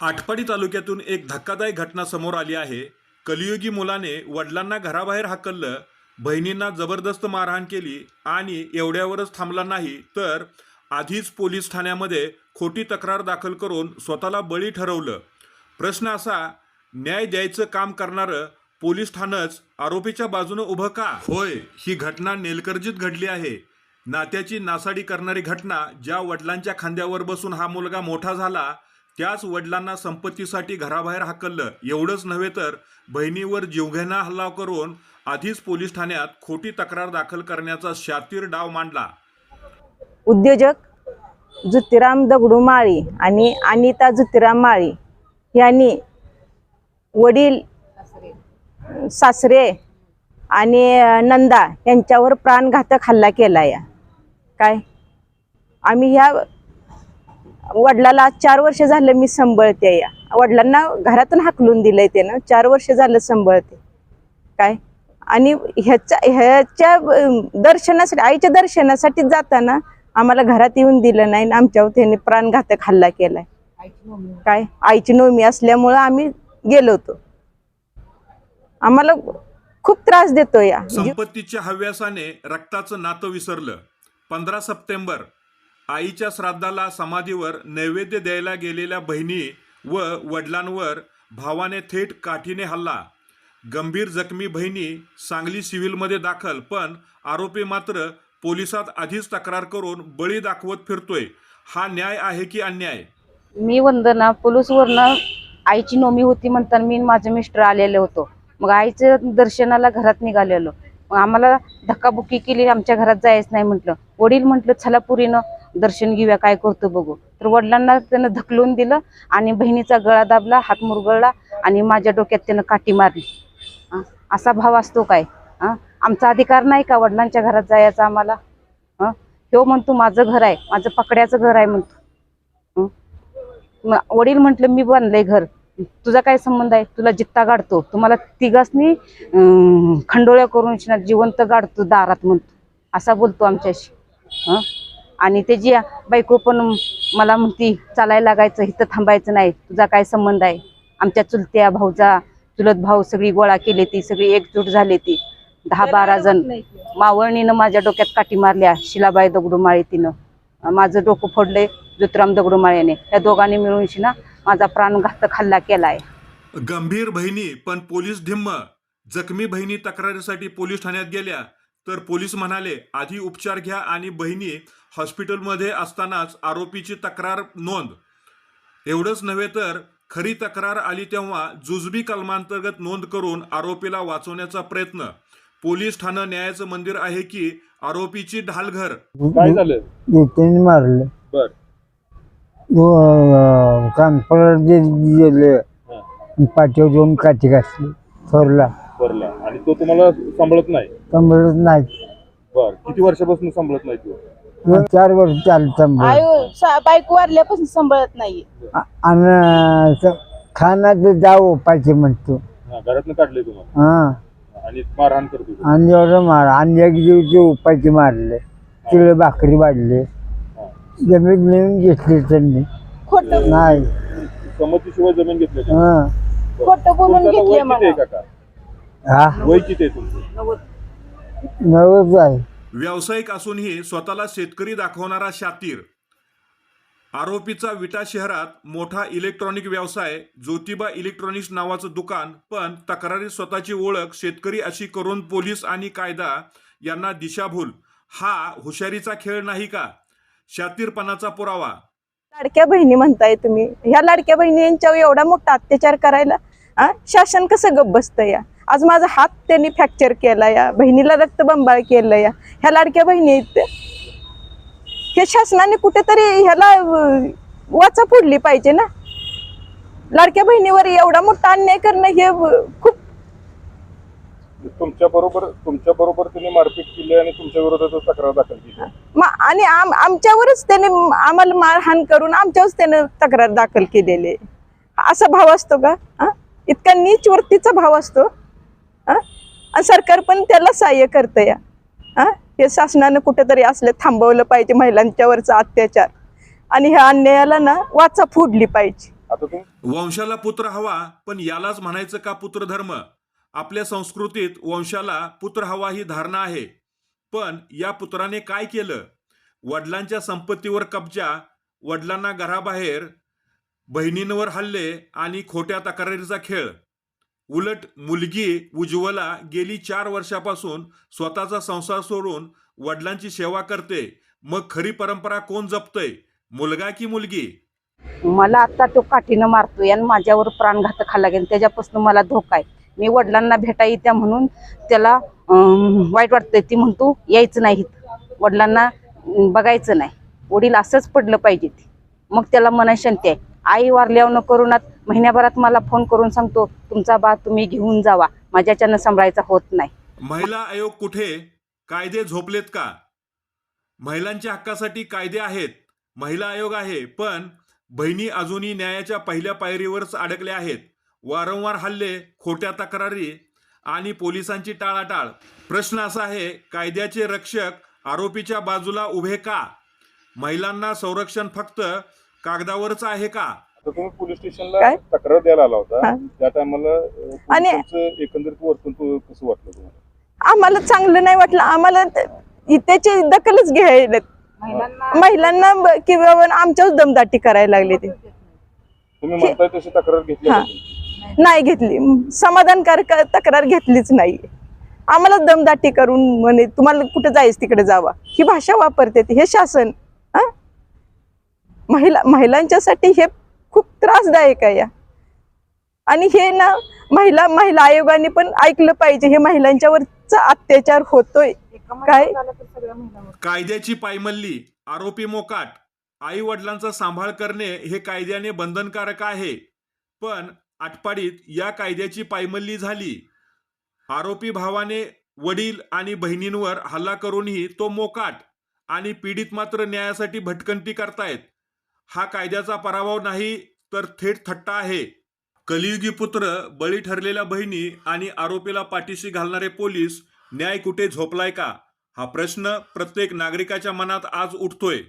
आटपाडी तालुक्यातून एक धक्कादायक घटना समोर आली आहे. कलियुगी मुलाने वडिलांना घराबाहेर हाकललं बहिणींना जबरदस्त मारहाण केली आणि एवढ्यावरच थांबला नाही तर आधीच पोलीस ठाण्यामध्ये खोटी तक्रार दाखल करून स्वतःला बळी ठरवलं. प्रश्न असा न्याय द्यायचं काम करणारं पोलीस ठाणंच आरोपीच्या बाजूनं उभं का? होय ही घटना नेलकर्जीत घडली आहे. नात्याची नासाडी करणारी घटना ज्या वडिलांच्या खांद्यावर बसून हा मुलगा मोठा झाला त्याच वडिलांना संपत्तीसाठी घराबाहेर हाकललं. एवढंच नव्हे तर बहिणीवर जीवघेणा हल्ला करून आधीच पोलीस ठाण्यात खोटी तक्रार दाखल करण्याचा शातीर डाव मांडला. उद्योजक जुतीराम दगडू माळी आणि अनिता जुतीराम माळी यांनी वडील सासरे आणि नंदा यांच्यावर प्राणघातक हल्ला केला या. काय? आम्ही ह्या वडिलाला चार वर्ष झालं मी सांभाळते या. वडिलांना घरातून हाकलून दिलंय ते ना चार वर्ष झालं सांभाळते. काय? आणि ह्याच्या ह्याच्या दर्शनासाठी आईच्या दर्शनासाठी जाताना आम्हाला घरात येऊन दिलं नाही आणि आमच्यावर त्याने प्राणघातक हल्ला केलाय. काय? आईची नोमी असल्यामुळं आम्ही गेलो होतो. आम्हाला खूप त्रास देतो या. संपत्तीच्या हव्यासाने रक्ताचं नातं विसरलं. पंधरा सप्टेंबर आईच्या श्राद्धाला समाधीवर नैवेद्य द्यायला गेलेल्या बहिणी व वडिलांवर भावाने थेट काठीने हल्ला. गंभीर जखमी बहिणी सांगली सिव्हिलमध्ये दाखल पण आरोपी मात्र पोलिसात आधीच तक्रार करून बळी दाखवत फिरतोय. हा न्याय आहे की अन्याय? मी वंदना पोलीसवरनं आईची नोमी होती म्हणताना मी आणि माझे मिस्टर आलेले होतो. मग आईचं दर्शनाला घरात निघालेलो. मग आम्हाला धक्काबुक्की केली आमच्या घरात जायचं नाही म्हटलं. वडील म्हटलं चला पुरीनं दर्शन घेऊया काय करतो बघू. तर वडिलांना त्यानं धकलून दिलं आणि बहिणीचा गळा दाबला हात मुरगळला आणि माझ्या डोक्यात त्यानं काठी मारली. असा भाव असतो काय? आमचा अधिकार नाही का वडिलांच्या घरात जायचा आम्हाला? ह्यो म्हणतो माझं घर आहे माझं पकड्याचं घर आहे म्हणतो. वडील म्हटलं मी बांधलंय घर. तुझा काय संबंध आहे? तुला जित्ता गाडतो. तुम्हाला तिघासनी खंडोळ्या करून जिवंत गाडतो दारात म्हणतो. असा बोलतो आमच्याशी. हं? आणि त्याची बायको पण मला म्हणती चालायला लागायचं इथं थांबायचं नाही तुझा काय संबंध आहे? आमच्या चुलत्या भाऊजा चुलत भाऊ सगळी गोळा केली ती सगळी एकजूट झाली ती. दहा बारा जण मावळणीनं माझ्या डोक्यात काठी मारल्या शिलाबाई दगडूमाळी तिनं. माझं डोकं फोडलंय ज्योतिराम दगडूमाळ्याने त्या दोघांनी मिळून शिना माझा प्राणघातक हल्ला केलाय. गंभीर बहिणी पण पोलीस धिम्म. जखमी बहिणी तक्रारीसाठी पोलीस ठाण्यात गेल्या. तर पोलीस म्हणाले आधी उपचार घ्या आणि बहिणी हॉस्पिटलमध्ये असतानाच आरोपीची तक्रार नोंद. एवढंच नव्हे तर खरी तक्रार आली तेव्हा जुजबी कलमांतर्गत नोंद करून आरोपीला वाचवण्याचा प्रयत्न. पोलीस ठाणं न्यायाचं मंदिर आहे की आरोपीची ढालघर? काय झालं? मारले. बर. कानपड गेले. पाठीवर दोन काठी घातली थोरला. आणि तो तुम्हाला सांभाळत नाही? कंबरच नाही. बर. किती वर्षापासून सांभाळत नाही तो? चार वर्ष चालत कंबर बायको वारल्यापासून सांभाळत नाही आणि खानाचं जाऊ पाहिजे म्हणतो. हा, घरातनं काढले तुम्हाला? हा. आणि मारहाण करतो तो. आणि एवढं मार. आणि एक दिवशी उपायचे मारले. तिला भाकरी वाढले. जमीन नेऊन घेतली त्यांनी. खोट नाही. संमतीशिवाय जमीन घेतली का? हा. खोट बोलून तुमचं आता वय घेतले मला. काका? वय किती आहे तुमचं? नवच आहे. व्यावसायिक असूनही स्वतःला शेतकरी दाखवणारा शातीर. आरोपीचा विटा शहरात मोठा इलेक्ट्रॉनिक व्यवसाय ज्योतिबा इलेक्ट्रॉनिक्स नावाचं दुकान पण तक्रारी स्वतःची ओळख शेतकरी अशी करून पोलीस आणि कायदा यांना दिशाभूल. हा हुशारीचा खेळ नाही का? शातीरपणाचा पुरावा. लाडक्या बहिणी म्हणताय तुम्ही. ह्या लाडक्या बहिणी यांच्यावर एवढा मोठा अत्याचार करायला हा? शासन कसं गप्प बसतं या? आज माझा हात त्यांनी फ्रॅक्चर केला या बहिणीला रक्तबंबाळ केलं या ह्या लाडक्या बहिणी. हे शासनाने कुठेतरी ह्याला वाचा फोडली पाहिजे ना लाडक्या बहिणीवर एवढा मोठा अन्याय करणं हे खूप तुमच्या बरोबर तुमच्या बरोबर त्यांनी मारपीट केली आणि तुमच्या विरोधात तक्रार दाखल केली आणि आम आमच्यावरच त्याने आम्हाला मारहाण करून आमच्यावरच त्याने तक्रार दाखल केलेली आहे. असा भाव असतो का? इतका नीच वृत्तीचा भाव असतो? आणि सरकार पण त्याला सहाय्य करतं या. हा? हे शासनानं कुठेतरी असले थांबवलं पाहिजे महिलांच्यावरचा अत्याचार. आणि ह्या अन्यायाला ना वाचा फोडली पाहिजे. आता तुम्ही वंशाला पुत्र हवा पण यालाच म्हणायचं का पुत्रधर्म? आपल्या संस्कृतीत वंशाला पुत्र हवा ही धारणा आहे. पण या पुत्राने काय केलं? वडिलांच्या संपत्तीवर कब्जा वडिलांना घराबाहेर बहिणींवर हल्ले आणि खोट्या तक्रारीचा खेळ. उलट मुलगी उज्ज्वला गेली चार वर्षापासून स्वतःचा संसार सोडून वडिलांची सेवा करते. मग खरी परंपरा कोण जपतय? मुलगा की मुलगी? मला आता तो काठीनं मारतोय आणि माझ्यावर प्राणघातक खाल्ला गेला त्याच्यापासून मला धोका आहे. मी वडिलांना भेटा येत्या म्हणून त्याला अं, वाईट वाटतंय. ती म्हणतो यायचं नाही इथं. वडिलांना अं, बघायचं नाही. वडील असंच पडलं पाहिजे ते. मग त्याला मनाशांती आहे. आई वारल्यावर न महिन्याभरात मला फोन करून सांगतो तुमचा बा तुम्ही घेऊन जावा. माझ्याच्यानं सांभाळायचा होत नाही. महिला आयोग कुठे? कायदे झोपलेत का? महिलांच्या हक्कासाठी कायदे आहेत. महिला आयोग आहे पण बहिणी अजूनही न्यायाच्या पहिल्या पायरीवरच अडकल्या आहेत. वारंवार हल्ले खोट्या तक्रारी आणि पोलिसांची टाळाटाळ. प्रश्न असा आहे कायद्याचे रक्षक आरोपीच्या बाजूला उभे का? महिलांना संरक्षण फक्त कागदावरच आहे का तुम्ही पोलीस स्टेशनला काय? तक्रार द्यायला आला होता हा. त्या टायमाला आणि- एकंदरीत वर्तन तू- कसं वाटलं तुम्हाला आम्हाला चांगलं नाही वाटलं आम्हाला त- त्याची दखलच घ्यायला महिलांना ब- किंवा आमच्याच दमदाटी करायला लागले ते तुम्ही म्हणताय तशी तक्रार घेतली हा. नाही घेतली समाधानकारक तक्रार घेतलीच नाही आम्हाला दमदाटी करून म्हणे तुम्हाला कुठे जायच तिकडे जावा ही भाषा वापरते ती. हे शासन? महिला महिलांच्यासाठी हे खूप त्रासदायक आहे या. आणि हे ना महिला महिला आयोगाने पण ऐकलं पाहिजे. हे महिलांच्यावरचा अत्याचार होतोय. काय? कायद्याची पायमल्ली आरोपी मोकाट आई वडिलांचा सांभाळ करणे हे कायद्याने बंधनकारक आहे. पण आटपाडीत या कायद्याची पायमल्ली झाली. आरोपी भावाने वडील आणि बहिणींवर हल्ला करूनही तो मोकाट आणि पीडित मात्र न्यायासाठी भटकंती करतायत. हा कायद्याचा पराभव नाही तर थेट थट्टा आहे. कलियुगी पुत्र बळी ठरलेल्या बहिणी आणि आरोपीला पाठीशी घालणारे पोलीस न्याय कुठे झोपलाय का? हा प्रश्न प्रत्येक नागरिकाच्या मनात आज उठतोय.